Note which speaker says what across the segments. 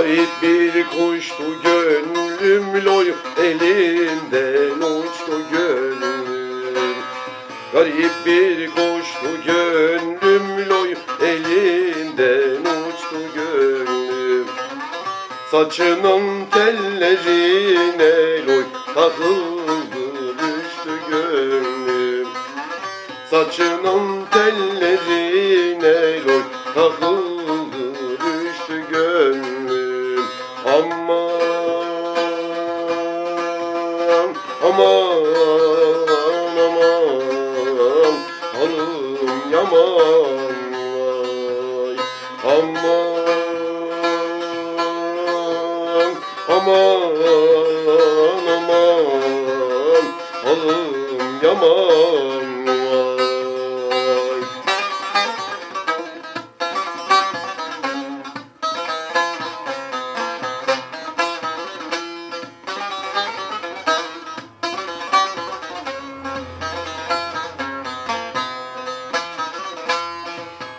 Speaker 1: Garip bir kuştu gönlüm loy elimden uçtu gönlüm Garip bir kuştu gönlüm loy elimden uçtu gönlüm Saçının tellerine loy takıldı düştü gönlüm. Saçının tellerine loy takıldı vay Aman aman aman hanım yaman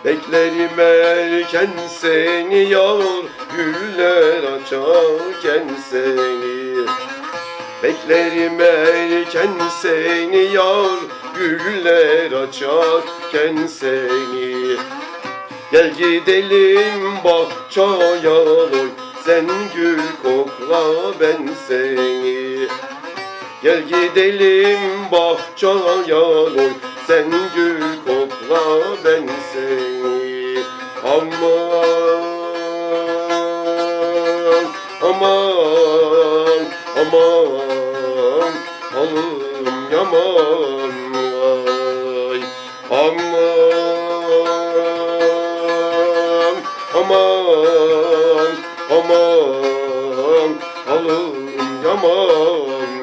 Speaker 1: Beklerim erken seni yar Güller açarken seni. Beklerim erken seni yar Güller açarken seni. Gel gidelim bahçaya oy Sen gül kokla ben seni. Gel gidelim bahçaya oy Sen gül kokla ben seni Aman aman aman Halım yaman vay Aman aman aman Halım yaman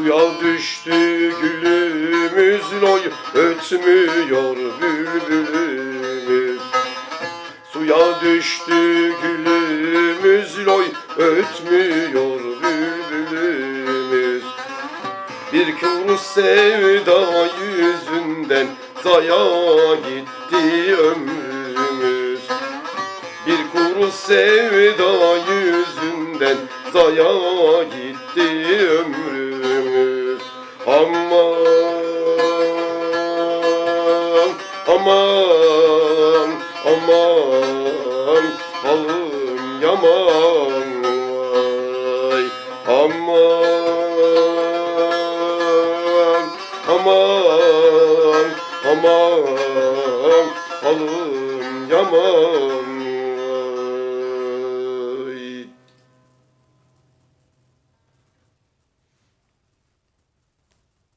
Speaker 1: Suya düştü gülümüz loy Ötmüyor bülbülümüz. Suya düştü gülümüz loy Ötmüyor bülbülümüz. Bir kuru sevda yüzünden Zaya gitti ömrümüz. Bir kuru sevda yüzünden Zaya gitti ömrümüz Aman aman aman Halım yaman vay Aman aman aman Halım yaman